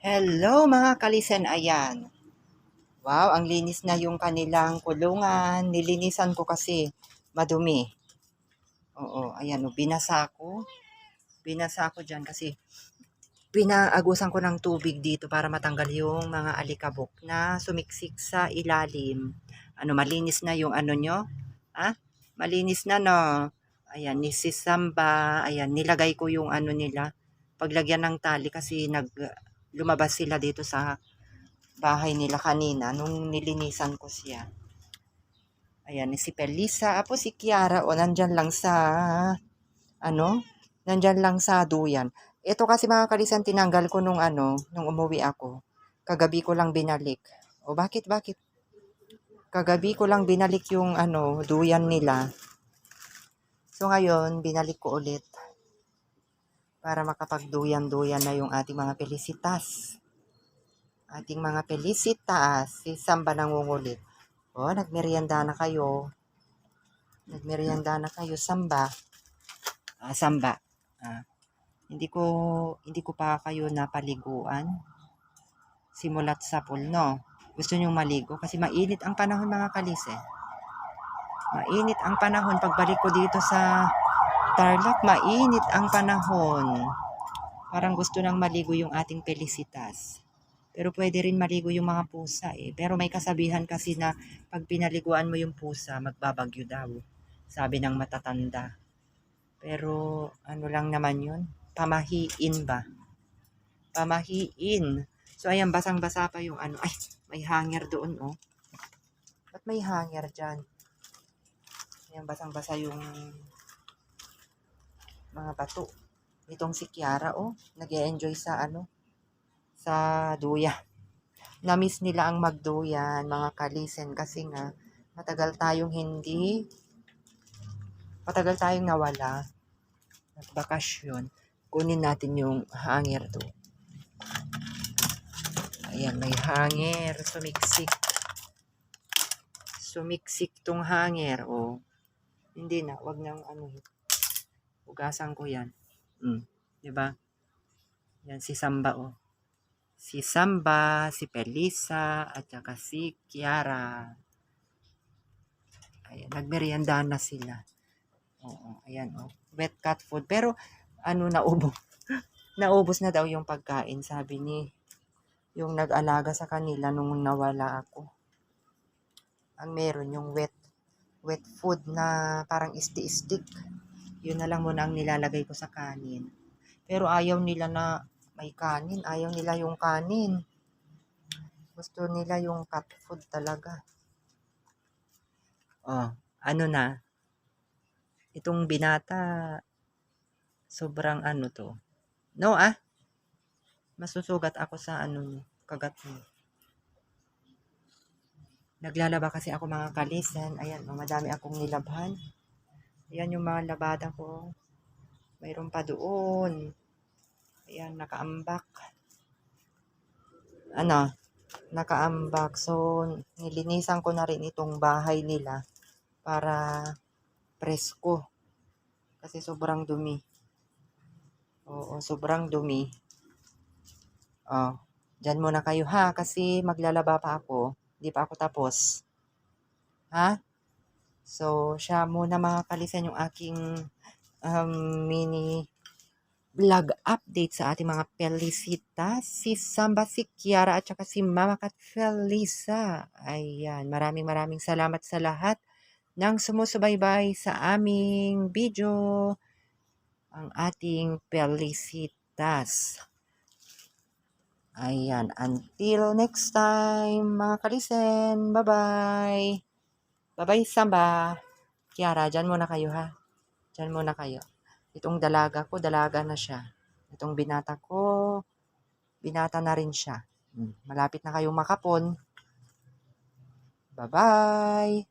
Hello mga kalisen, ayan. Wow, ang linis na yung kanilang kulungan. Nilinisan ko kasi madumi. Oo, ayan, oh, binasa ko. Binasa ko dyan kasi pinaagusan ko ng tubig dito para matanggal yung mga alikabok na sumiksik sa ilalim. Ano, malinis na yung ano nyo? Ha? Malinis na no? Ayan, ni si Samba. Ayan, nilagay ko yung ano nila. Paglagyan ng tali kasi nag lumabas sila dito sa bahay nila kanina nung nilinisan ko siya. Ayan, si Pelisa. Apo si Kiara, o nandyan lang sa, ano, nandyan lang sa duyan. Ito kasi mga kalisan, tinanggal ko nung ano, nung umuwi ako. Kagabi ko lang binalik. O bakit, bakit? Kagabi ko lang binalik yung ano, duyan nila. So ngayon, binalik ko ulit para makapagduyan-duyan na yung ating mga pelisitas. Ating mga pelisitas, si Samba nangungulit. O, nagmerienda na kayo. Nagmerienda na kayo, Samba. Ah, Samba. Ah, hindi ko hindi ko pa kayo napaliguan. Simulat sa pool, no? Gusto nyong maligo? Kasi mainit ang panahon mga kalise. Mainit ang panahon. Pagbalik ko dito sa Tarlac, mainit ang panahon. Parang gusto nang maligo yung ating pelisitas. Pero pwede rin maligo yung mga pusa eh. Pero may kasabihan kasi na pag pinaliguan mo yung pusa, magbabagyo daw. Sabi ng matatanda. Pero ano lang naman yun? Pamahiin ba? Pamahiin. So ayan, basang-basa pa yung ano. Ay, may hanger doon oh. Ba't may hanger dyan? Ayan, basang-basa yung mga bato. Itong si Kiara, oh, nag enjoy sa ano, sa duya. Namiss nila ang magduyan, mga kalisen, kasi nga, matagal tayong hindi, matagal tayong nawala, nagbakasyon. Kunin natin yung hanger to. Ayan, may hanger, sumiksik. Sumiksik tong hanger, oh. Hindi na, wag nang ano, Hugasan ko yan. Mm. Di ba? Yan si Samba oh. Si Samba, si Pelisa, at saka si Kiara. Ayan, nagmerienda na sila. Oo, ayan oh. Wet cat food. Pero, ano, naubos. naubos na daw yung pagkain, sabi ni yung nag-alaga sa kanila nung nawala ako. Ang meron yung wet wet food na parang isti-stick yun na lang muna ang nilalagay ko sa kanin. Pero ayaw nila na may kanin. Ayaw nila yung kanin. Gusto nila yung cat food talaga. Oh, ano na? Itong binata, sobrang ano to. No ah? Masusugat ako sa ano, kagat mo. Naglalaba kasi ako mga kalisan. Ayan, oh, madami akong nilabhan. Ayan yung mga labada ko. Mayroon pa doon. Ayan, nakaambak. Ano? Nakaambak. So, nilinisan ko na rin itong bahay nila para presko. Kasi sobrang dumi. Oo, sobrang dumi. Oh, dyan muna kayo ha kasi maglalaba pa ako. Hindi pa ako tapos. Ha? So, siya muna mga kalisan yung aking um, mini vlog update sa ating mga Felicita, si Samba, si Kiara at saka si Mama Kat Felisa. Ayan, maraming maraming salamat sa lahat ng sumusubaybay sa aming video, ang ating Felicitas. Ayan, until next time, mga kalisen, bye-bye! Bye-bye, Samba. Kiara, dyan muna kayo ha. Dyan muna kayo. Itong dalaga ko, dalaga na siya. Itong binata ko, binata na rin siya. Hmm, malapit na kayong makapon. Bye-bye.